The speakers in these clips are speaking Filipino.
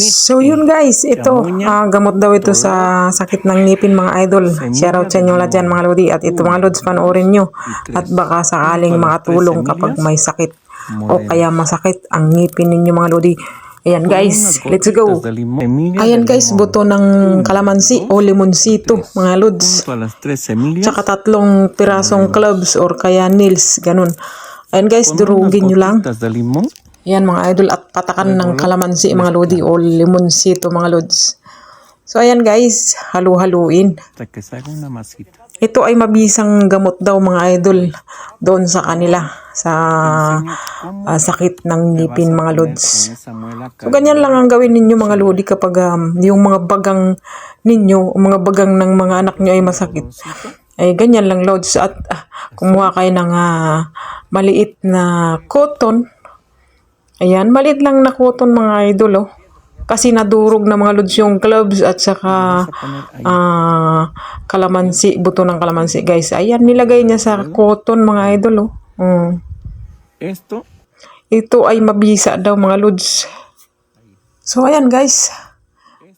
So yun guys, ito, ah, gamot daw ito sa sakit ng ngipin mga idol. Share out sa inyo lahat dyan mga lodi. At ito mga lods, panoorin nyo. At baka sakaling makatulong kapag may sakit o kaya masakit ang ngipin ninyo mga lodi. Ayan guys, let's go. Ayan guys, buto ng kalamansi o limonsito mga lods. Tsaka tatlong pirasong clubs or kaya nails, ganun. Ayan guys, durugin nyo lang. Yan mga idol at patakan ng kalamansi mga lodi o limonsito mga lods. So ayan guys, halu-haluin. Ito ay mabisang gamot daw mga idol doon sa kanila sa ah, sakit ng ngipin mga lods. So ganyan lang ang gawin ninyo mga lodi kapag um, yung mga bagang ninyo, mga bagang ng mga anak nyo ay masakit. Ay ganyan lang lods at ah, kumuha kayo ng ah, maliit na cotton. Ayan, maliit lang na cotton mga idol oh. Kasi nadurog na mga lods yung gloves at saka ah, kalamansi, buto ng kalamansi guys. Ayan, nilagay niya sa cotton mga idol oh. Mm. Esto Ito ay mabisa daw mga lods. So ayan guys,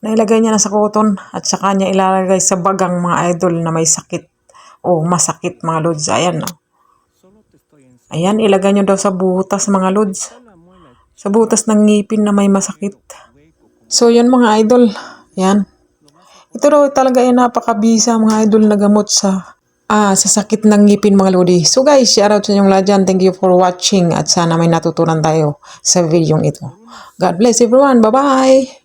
nailagay niya na sa cotton at saka niya ilalagay sa bagang mga idol na may sakit o masakit mga lods. Ayan oh. Ayan, ilagay niyo daw sa butas mga lods sa butas ng ngipin na may masakit. So yun mga idol, yan. Ito raw talaga ay napakabisa mga idol na gamot sa ah, sa sakit ng ngipin mga lodi. So guys, shout out sa inyong lahat. Thank you for watching at sana may natutunan tayo sa video ito. God bless everyone. Bye-bye!